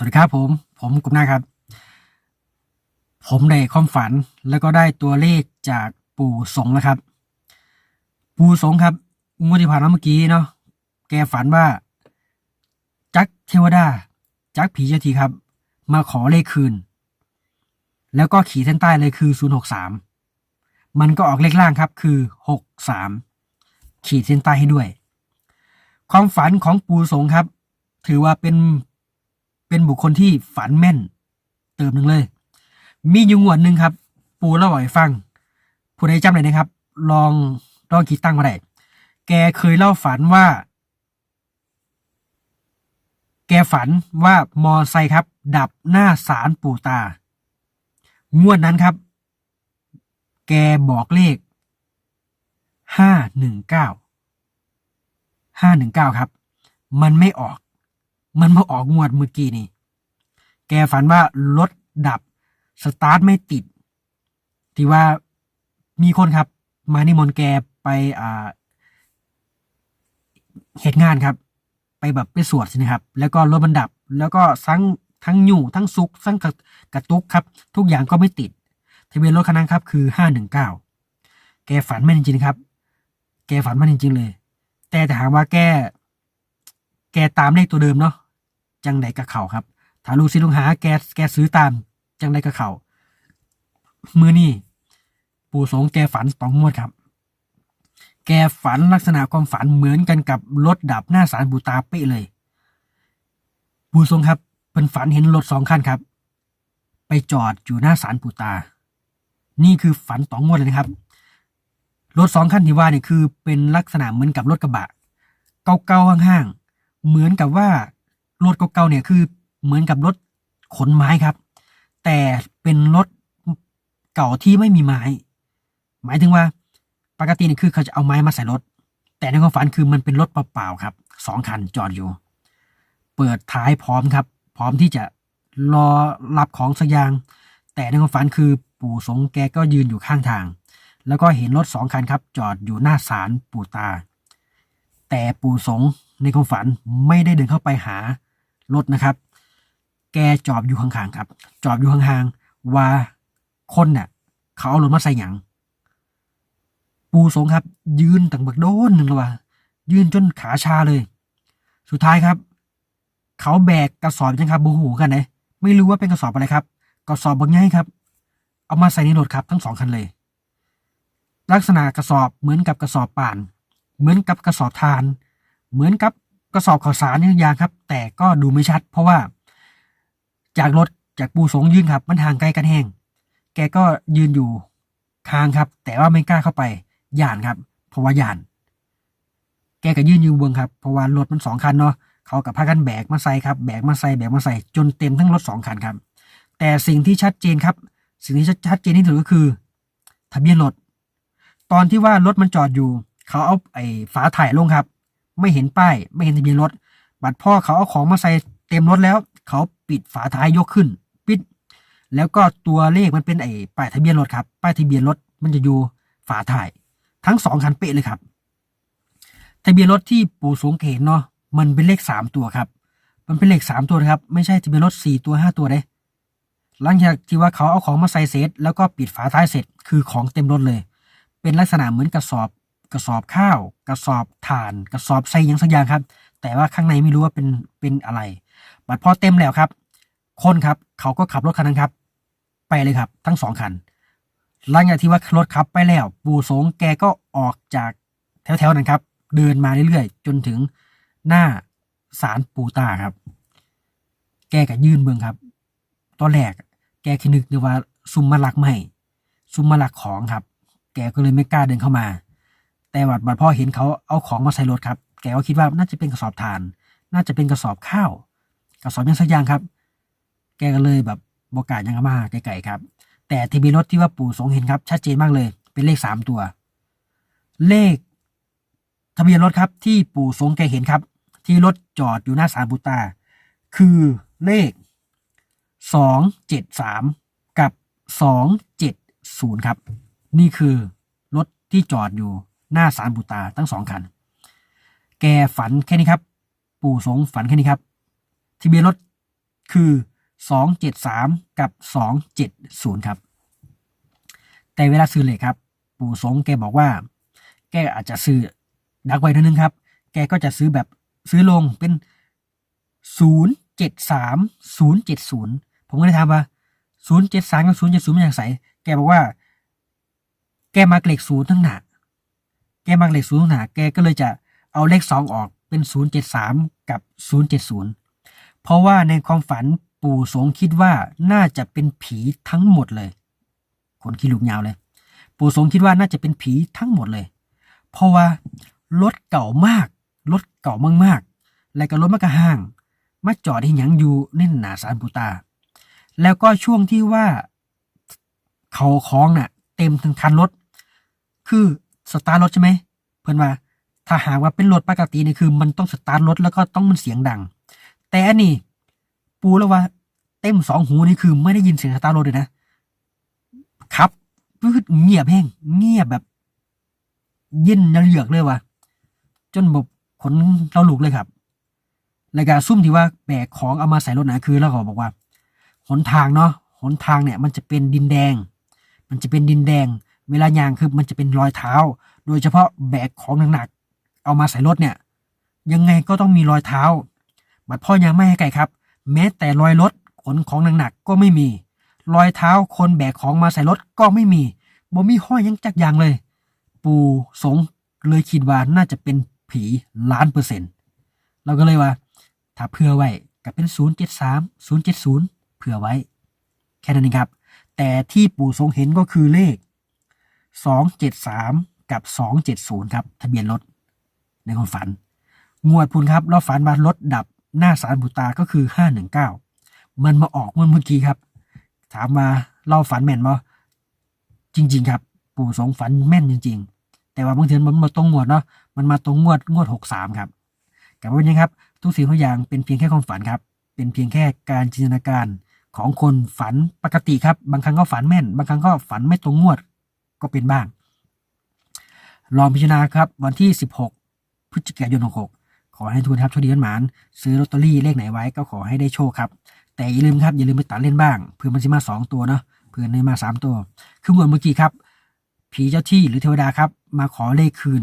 วัสดีครับผม ผมกุมนาครับ ผมได้ความฝันแล้วก็ได้ตัวเลขจากปู่สงนะครับ ปู่สงครับงวดที่ผ่านมาเมื่อกี้เนาะแกฝันว่า จักเทวดา จักผีเจ้าทีครับ มาขอเลขคืน แล้วก็ขีดเส้นใต้เลยคือ063มันก็ออกเลขล่างครับคือ63ขีดเส้นใต้ให้ด้วย ความฝันของปู่สงครับ ถือว่าเป็น บุคคลที่ฝันแม่น เติมหนึ่งเลย มีอยู่งวดหนึ่งครับ ปู่เล่าให้ฟัง ผู้ใดจำได้นะครับ ลองลองคิดตั้งมาได้แกเคยเล่าฝันว่า แกฝันว่ามอไซค์ครับ ดับหน้าศาลปู่ตา งวดนั้นครับ แกบอกเลขห้าหนึ่งเก้าห้าหนึ่งเก้าครับ มันไม่ออก มันมาออกงวดเมื่อกี้นี่ แกฝันว่ารถดับ สตาร์ทไม่ติด ที่ว่ามีคนครับ มานิมนต์แกไปอ่าเหตุงานครับ ไปแบบไปสวดใช่ไหมครับ แล้วก็รถมันดับ แล้วก็ทั้งทั้งอยู่ทั้งซุกทั้งกระกระตุกครับ ทุกอย่างก็ไม่ติดทะเบียนรถคันนั้นครับ คือห้าหนึ่งเก้าแกฝันไม่จริงๆนะครับ แกฝันไม่จริงๆเลย แต่ถามว่าแก แกตามเลขตัวเดิมเนาะจังใดกับเขาครับ ถ้าลูกศิษย์ลูกหาแกแกซื้อตาม จังใดกับเขา มือนี่ปู่สงแกฝันสองงวดครับ แกฝันลักษณะความฝันเหมือนกันกับรถดับหน้าสารปูตาเป๊ะเลย ปู่สงครับเป็นฝันเห็นรถสองคันครับ ไปจอดอยู่หน้าสารปูตา นี่คือฝันสองงวดเลยนะครับ รถสองคันที่ว่าเนี่ยคือเป็นลักษณะเหมือนกับรถกระบะ เก่าๆห้างๆเหมือนกับว่ารถเก่าๆเนี่ยคือ เหมือนกับรถขนไม้ครับ แต่เป็นรถเก่าที่ไม่มีไม้ หมายถึงว่าปกตินี่คือเขาจะเอาไม้มาใส่รถ แต่ในความฝันคือมันเป็นรถเปล่าๆครับสองคันจอดอยู่ เปิดท้ายพร้อมครับ พร้อมที่จะรอรับของสักอย่าง แต่ในความฝันคือปู่สงแกก็ยืนอยู่ข้างทาง แล้วก็เห็นรถสองคันครับ จอดอยู่หน้าศาลปู่ตา แต่ปู่สงในความฝันไม่ได้เดินเข้าไปหารถนะครับ แกจอบอยู่ข้างๆครับ จอบอยู่ห่างๆว่าคนเนี่ยเขาเอารถมาใส่หยังปูสงครับ ยืนตั้งบักโดนหนึ่งเลยว่า ยืนจนขาชาเลย สุดท้ายครับ เขาแบกกระสอบยังครับบูหูกันเลยไม่รู้ว่าเป็นกระสอบอะไรครับกระสอบบางง่ายครับ เอามาใส่ในรถครับทั้งสองคันเลย ลักษณะกระสอบเหมือนกับกระสอบป่าน เหมือนกับกระสอบทาน เหมือนกับกระสอบข่าวสารอย่างครับ แต่ก็ดูไม่ชัด เพราะว่า จากรถจากปูสงยืนครับ มันห่างไกลกันแห้ง แกก็ยืนอยู่คางครับ แต่ว่าไม่กล้าเข้าไปย่านครับ เพราะว่าย่าน แกก็ยืนอยู่เบืองครับ เพราะว่ารถมันสองคันเนาะเขากับพากันแบกมาใส่ครับ แบกมาใส่แบกมาใส่จนเต็มทั้งรถสองคันครับ แต่สิ่งที่ชัดเจนครับ สิ่งที่ชัดเจนที่สุดก็คือ ทะเบียนรถ ตอนที่ว่ารถมันจอดอยู่ เขาเอาไอ้ฝาถ่ายลงครับ ไม่เห็นป้าย ไม่เห็นทะเบียนรถ บัดพ่อเขาเอาของมาใส่เต็มรถแล้ว เขาปิดฝาท้ายยกขึ้น ปิด แล้วก็ตัวเลขมันเป็นไอ้ป้ายทะเบียนรถครับป้ายทะเบียนรถมันจะอยู่ฝาถ่าย ทั้งสองคันเป๊ะเลยครับ ทะเบียนรถที่ปู่สูงเขนเนาะมันเป็นเลขสามตัวครับ มันเป็นเลขสามตัวครับไม่ใช่ทะเบียนรถสี่ตัวห้าตัวเด้หลังจากที่ว่าเขาเอาของมาใส่เสร็จแล้วก็ปิดฝาท้ายเสร็จคือของเต็มรถเลย เป็นลักษณะเหมือนกระสอบกระสอบข้าว กระสอบถ่าน กระสอบใส่ยังสักอย่างครับ แต่ว่าข้างในไม่รู้ว่าเป็นเป็นอะไร บัดพอเต็มแล้วครับ คนครับเขาก็ขับรถคันนั้นครับ ไปเลยครับ ทั้งสองคัน หลังจากที่ว่ารถขับไปแล้วปู่สงแกก็ออกจากแถวๆนั้นครับ เดินมาเรื่อยๆ จนถึงหน้าศาลปู่ตาครับ แกก็ยื่นเบืองครับ ตอนแรกแกคิดนึกเลยว่าซุมมาลักไม่ซุมมาลักของครับ แกก็เลยไม่กล้าเดินเข้ามา แต่บัดบัดพ่อเห็นเขาเอาของมาใส่รถครับ แกก็คิดว่าน่าจะเป็นกระสอบทาน น่าจะเป็นกระสอบข้าว กระสอบยังสักอย่างครับ แกก็เลยแบบบอกกล้ายังมาไกลๆครับ แต่ทะเบียนรถที่ว่าปู่สงเห็นครับ ชัดเจนมากเลย เป็นเลขสามตัว เลข ทะเบียนรถครับที่ปู่สงแกเห็นครับ ที่รถจอดอยู่หน้าศาลปูตา คือเลขสองเจ็ดสามกับสองเจ็ดศูนย์ครับ นี่คือรถที่จอดอยู่หน้าศาลปูตาทั้งสองคัน แกฝันแค่นี้ครับ ปู่สงฝันแค่นี้ครับ ทะเบียนรถคือสองเจ็ดสามกับสองเจ็ดศูนย์ครับ แต่เวลาซื้อเลขครับ ปู่สงแกบอกว่า แกอาจจะซื้อดักไว้นิดนึงครับ แกก็จะซื้อแบบซื้อลงเป็นศูนย์เจ็ดสามศูนย์เจ็ดศูนย์ผมก็เลยถามว่าศูนย์เจ็ดสามกับศูนย์เจ็ดศูนย์มาจากไสแกบอกว่า แกมาเลขศูนย์ทั้งหนาแกมาเลขศูนย์ทั้งหนาแกก็เลยจะเอาเลขสองออกเป็นศูนย์เจ็ดสามกับศูนย์ เพราะว่าในความฝันปู่สงคิดว่าน่าจะเป็นผีทั้งหมดเลย คนขี้ลูกยาวเลย ปู่สงคิดว่าน่าจะเป็นผีทั้งหมดเลย เพราะว่ารถเก่ามากรถเก่ามากๆ และก็รถมากระห้าง มาจอดให้หยังอยู่ในหนาสารปูตา แล้วก็ช่วงที่ว่า เขาคล้องน่ะ เต็มทั้งคันรถ คือสตาร์รถใช่ไหม เพื่อนว่าถ้าหากว่าเป็นรถปกตินี่คือ มันต้องสตาร์รถแล้วก็ต้องมันเสียงดัง แต่อันนี้ ปูแล้วว่าเต็มสองหูนี่คือไม่ได้ยินเสียงสตาร์รถเลยนะ ครับพืดเงียบแห้งเงียบแบบ เย็นระเหยือกเลยว่ะจนแบบขนเราหลุกเลยครับแล้วก็ซุ่มที่ว่าแบกของเอามาใส่รถนะคือแล้วก็บอกว่าหนทางเนาะหนทางเนี่ย มันจะเป็นดินแดง มันจะเป็นดินแดง เวลายางคือมันจะเป็นรอยเท้า โดยเฉพาะแบกของหนักๆเอามาใส่รถเนี่ย ยังไงก็ต้องมีรอยเท้า บัดพ่อยังไม่ให้ไก่ครับ แม้แต่รอยรถขนของหนักๆก็ไม่มี รอยเท้าคนแบกของมาใส่รถก็ไม่มีบ่มีห้อยยังจักอย่างเลย ปู่สงเลยคิดว่าน่าจะเป็นผีล้านเปอร์เซ็นต์เราก็เลยว่า ถ้าเผื่อไว้ก็เป็น 073 070 เผื่อไว้ แค่นั้นเองครับ แต่ที่ปู่ทรงเห็นก็คือเลข 273 กับ 270 ครับ ทะเบียนรถในความฝัน งวดพุนครับ เราฝันว่ารถดับ หน้าสารบุตาก็คือ 519 มันมาออกเมื่อเมื่อกี้ครับ ถามมาเราฝันแม่นบ่จริง ๆ ครับ ปู่สงฝันแม่นจริง ๆ แต่ว่าบางทีมันมาตรงงวดเนาะมันมาตรงงวดงวด 63 ครับกับวันนี้ครับทุกสิ่งทุกอย่างเป็นเพียงแค่ความฝันครับ เป็นเพียงแค่การจินตนาการของคนฝันปกติครับ บางครั้งก็ฝันแม่น บางครั้งก็ฝันไม่ตรงงวดก็เป็นบ้าง ลองพิจารณาครับวันที่ 16 พฤศจิกายน 66 ขอให้ทุกคนครับโชคดีกันหมาน ซื้อลอตเตอรี่เลขไหนไว้ก็ขอให้ได้โชคครับ แต่อย่าลืมครับอย่าลืมไปตัดเล่นบ้างเพื่อมันจะมาสองตัวเนาะเพื่อในมาสามตัว คือเหมือนเมื่อกี้ครับ ผีเจ้าที่หรือเทวดาครับ มาขอเลขคืน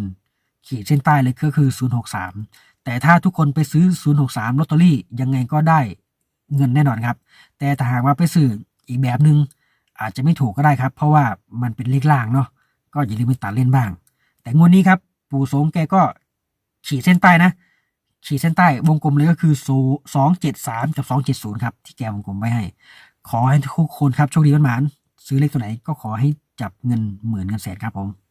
ขีดเส้นใต้เลยก็คือ063แต่ถ้าทุกคนไปซื้อ063ลอตเตอรี่ยังไงก็ได้เงินแน่นอนครับ แต่ถ้าหากว่าไปซื้ออีกแบบหนึง่งอาจจะไม่ถูกก็ได้ครับ เพราะว่ามันเป็นเลขล่างเนาะก็อย่าลืมไปตัดเล่นบ้าง แต่งวดนี้ครับ ปู่สงแกก็ขีดเส้นใต้นะ ขีดเส้นใต้วงกลมเลยก็คือสองเจ็ดสามกับสองเจ็ดศูนย์ครับ ที่แกวงกลมไว้ให้ ขอให้ทุกคนครับโชคดีมันหมานซื้อเลขตัวไหนก็ขอให้จับเงินหมื่นเงินแสนครับผม